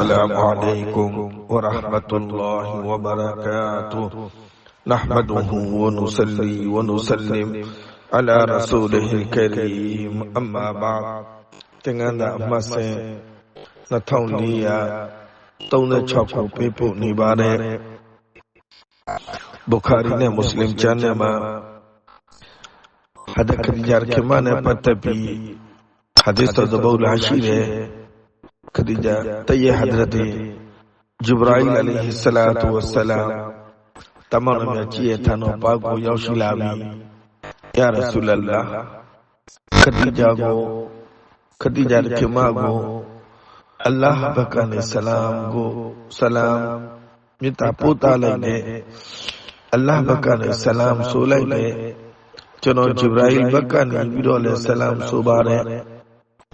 السلام عليكم ورحمة الله وبركاته نحمده ونصلي ونسلم على رسوله الكريم أما بعد သင်္ကန်းသာအမှတ်စဉ်2436ကိုပေးပို့နေပါတယ်ဘုခါရီနဲ့မွတ်စလင်ကျမ်းထဲမှာဟဒခဒီဂျာကမနဲ့ပတ်သ خدیجہ طیہ حضرت جبرائیل علیہ الصلات والسلام. تمام میں چیئے تھانو پاکو یوشی لابی یا رسول اللہ خدیجہ کو خدیجہ کے ماں کو اللہ بکانے سلام. کو سلام میتا پوتا لائنے اللہ بکانے سلام سو لائنے چنو جبرائیل بکانے بیرو علیہ سو بارے.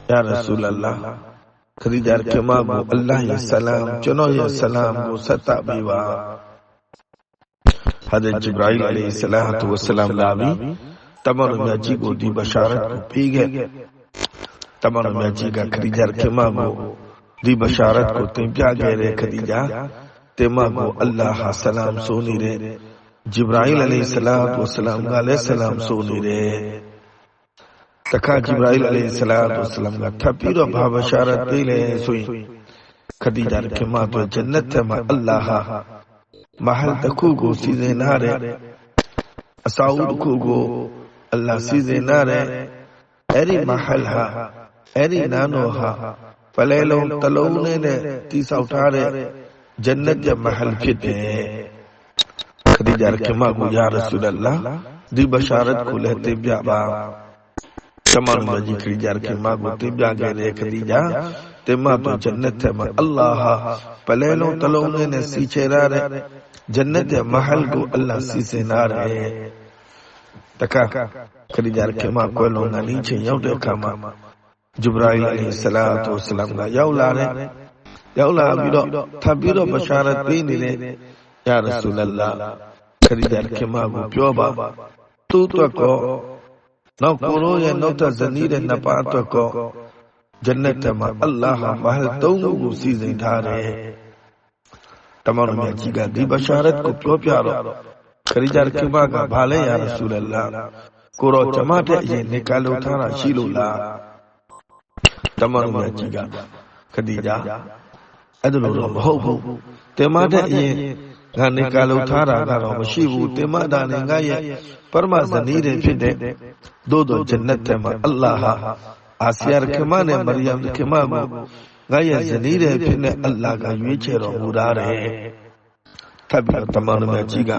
یا رسول اللہ. خریدار کے مانگو اللہ یا سلام چنو یا سلام گو ستا بیوا حضرت جبرائیل علیہ السلام الصلوۃ والسلام لابی تمر میں جی کو دی بشارت کو پی گئے۔ تمر میں جی کا خریدار کے مانگو دی بشارت کو تم پیا گئے رہے خریدار۔ تے مانگو اللہ ہا سلام سونی رہے۔ جبرائیل علیہ السلام الصلوۃ والسلام گالے السلام سونی رہے۔ تکا جبرائیل علیہ السلام والسلام لا تھپیرو بھا بشارت دی لے سوئی خدیجہ کے ماں تو جنت ہے، ماں اللہ۔ محل تکو گو سیزے نارے اساؤد کو گو، اللہ سیزے نارے ایری محل ہا، ایری نانو ہا۔ فلیلوں تلونے نے تیسا اٹھا اٹھارے۔ جنت جب محل کھتے ہیں خدیجہ کے ماں گو، یا رسول اللہ، دی بشارت کو لہتے بیابا ಕ್ಷಮಾನ ಜಿಕ್ಕಿಡಿಜಾರ್ಕಿ ಮಾಗು جا تے ماں تو جنت ہے ماں اللہ پلیلوں تلونے نے سیچے رار رہے جنت ہے محل کو اللہ سی سے نہ رہے تکا خریدار کے ماں کو نہ نیچے یو دیکھا ماں۔ جبرائیل علیہ الصلوۃ والسلام لا رہے یا یولا بیرو تھا بیرو بشارت دین لے یا رسول اللہ خریدار کے ماں کو پیو بابا تو تو کو နေတဲ့ဂျိဘရာအီလ်အလိုဟီဆလာတူဝဆလမ်ကလည်းဆလမ်ဆိုနေတယ်တခါဂျိဘရာအီလ်အလိုဟီဆလာတူဝဆလမ်ကထပ်ပြီးတော့ဘာဘရှာရတ်ပေးလဲဆိုရင်ခဒီဂျာကမတို့ဂျနတ်ထဲမှာအလ္လာဟ်မဟလ်တစ်ခုကိုစီစဉ်ထားတဲ့အစာအုပ်တစ်ခုကိုအလ္လာဟ်စီစဉ်ထားတဲ့အဲ့ဒီမဟလ်ဟာအဲ့ဒီနာနောဟာပလဲလုံးတလုံးနဲ့တိဆောက်ထားတဲ့ဂျနတ်ရဲ့မဟလ်ဖြစ်တယ်ခဒီဂျာကမကိုယာရဆူလလာဒီဘရှာရတ်ကိုလည်းတင်ပြပါတမန်တော်ကြီးခဒီဂျာကမကိုတင်ပြခဲ့တဲ့ခဒီဂျာတင်မတော့ဂျနတ်ထဲမှာအလ္လာဟ်ဟာပလဲလုံးတလုံးနဲ့စီချေရတဲ့ဂျနတ်ရဲ့မဟလ်ကိုအလ္လာဟ်စီစဉ်ထားတယ်တခါခဒီဂျာကမကွယ်လွန်တဲ့နေ့ချင်းရောက်တဲ့အခါမှာဂျူဘရာအီလ်အလိုဟီဆလာတူဆလမ်ကရောက်လာတယ်ရောက်လာပြီးတော့ထပ်ပြီးတော့ဘရှာရတ်ပေးနေတယ်ယာရဆူလလာခဒီဂျာကမကိုပြောပါသူ့အတွက်ကောနောက်ကိုရိုးရဲ့နောက်ထပ်ဇနီးတဲ့နှစ်ပါးအတွက်ကောဂျနတ်မှာအလ္လာဟ်မဟလ်သုံးခုကိုစီစဉ်ထားတယ်တမန်တော်မြတ်ကြီးကဒီဘရှာရတ်ကိုပြောပြတော့ခရီဂျာကမကဘာလဲယာရဆူလလာကိုတော့ဂျမတ်တဲ့အရင်နေကလုံထားတာရှိလို့လားတမန်တော်မြတ်ကြီးကခဒီဂျာအဲ့ဒါလို့တော့မဟုတ်ဘူးတင်မတဲ့အရင် ငါနေကလုံထားတာကတော့မရှိဘူးတင်မတာနေငါရဲ့ပရမဇနီးတွေဖြစ်တဲ့သို့တော့ဂျနတ်ထဲမှာအလ္လာဟ်အာဆီယာခမနဲ့မရိယမ်ခမကိုငါရဲ့ဇနီးတွေဖြစ်တဲ့အလ္လာဟ်ကရွေးချယ်တော်မူထားတယ်ထပ်ပြီးတမန်တော်မြတ်ကြီးက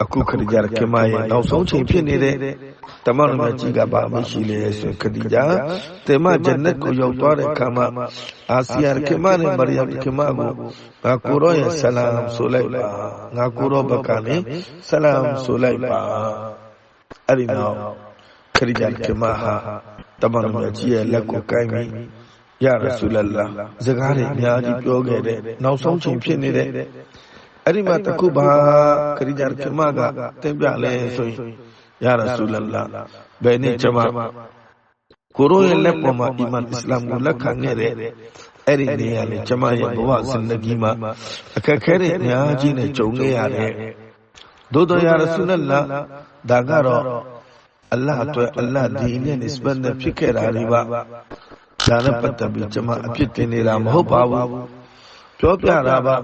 အခုခရီးကြခမရဲ့နောက်ဆုံးချိန်ဖြစ်နေတဲ့တမန်တော်မြတ်ကြီးကဘာမရှိလဲဆိုခရီးကြတေမဂျနတ်ကိုရောက်သွားတဲ့အခါမှာအာဆီယာခမနဲ့မရိယမ်ခမကိုငါကိုရောရဲ့ဆလမ်ဆိုလိုက်ပါငါကိုရောဘက်ကနေဆလမ်ဆိုလိုက်ပါအဲ့ဒီနောက်ခရီးကြခမဟာတမန်တော်မြတ်ကြီးရဲ့လက်ကိုကိုင်းပြီးရရဆူလလာစကားတွေအများကြီးပြောခဲ့တဲ့နောက်ဆုံးချိန်ဖြစ်နေတဲ့ အဲ့ဒီမှာတခုပါခရီးဂျာခမကတင်ပြလဲဆိုရင်ယာရဆူလလာဘယ်နေ့ကျွန်မကိုရိုရဲ့လက်ပေါ်မှာအီမန်အစ္စလာမ်ကိုလက်ခံခဲ့တဲ့အဲ့ဒီနေရာလေကျွန်မရဲ့ဘဝဇင်ဒဂီမှာအခက်ခဲတွေအများကြီးနဲ့ကြုံခဲ့ရတယ်ဒို့တော်ယာရဆူလလာဒါကတော့အလ္လာဟ်အတွက်အလ္လာဟ်ဒီနဲ့နစ်ဘတ်နဲ့ဖြစ်ခဲ့တာတွေပါဒါနဲ့ပတ်သက်ပြီးကျွန်မအဖြစ်တင်နေတာမဟုတ်ပါဘူးပြောပြတာပါ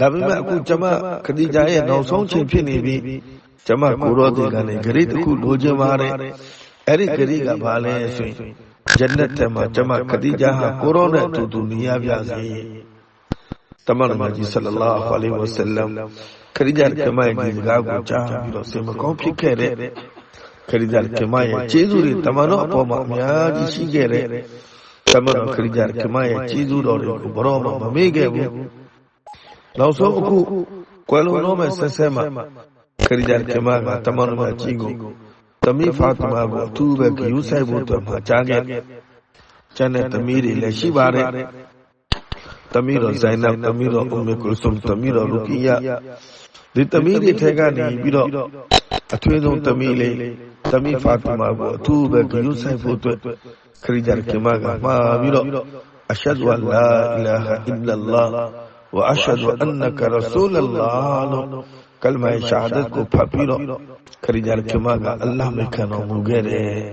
ဒါပေမဲ့အခုကျွန်မခဒီဂျာရဲ့နောက်ဆုံးချိန်ဖြစ်နေပြီကျွန်မကိုရောဒီကနေဂရိတစ်ခုလိုချင်ပါတယ်အဲ့ဒီဂရိကဘာလဲဆိုရင်ဂျန်နတ်ထဲမှာကျွန်မခဒီဂျာဟာကိုရောနဲ့အတူတူနေရပြစေတမန်တော်ကြီးဆလလာဟူအလိဝဆလမ်ခဒီဂျာကမိုင်ဒီစကားကိုကြားပြီးတော့စင်မကောင်းဖြစ်ခဲ့တဲ့ခရီးဂျာကမရဲ့ကျေးဇူးတွေတမန်တော်အပေါ်မှာအများကြီးရှိခဲ့တဲ့တမန်တော်ခရီးဂျာကမရဲ့ကျေးဇူးတော်တွေကိုဘရောမမမေ့ခဲ့ဘူး နောက်ဆုံးအခုကွယ်လွန်တော့မဲ့ဆက်ဆက်မှာခရီးဂျာကမကတမန်တော်ကြီးကိုသမီးဖာတမာကိုအထူးပဲဂယူးဆိုင်ဖို့အတွက်မှာကြားခဲ့ကျန်တဲ့သမီးတွေလည်းရှိပါတယ်သမီးတော်ဇိုင်းနပ်သမီးတော်အုမ်မေကုလ်ဆုမ်သမီးတော်လူကီယာဒီသမီးတွေထဲကနေပြီးတော့အထွေဆုံးသမီးလေးသမီးဖာတီမာကိုအထူးပဲဂရုစိုက်ဖို့အတွက်ခရီးဂျာကမကမှာပြီးတော့အရှဟဒူအလာအီလာဟအီလလာ وأشهد أنك رسول الله. كلمة شهادت کو پھپیرو کری جان کے مانگا اللہ میں کھانا مگرے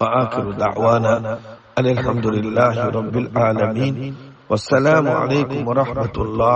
وآخر دعوانا أن الحمد لله رب العالمين. والسلام عليكم ورحمة الله.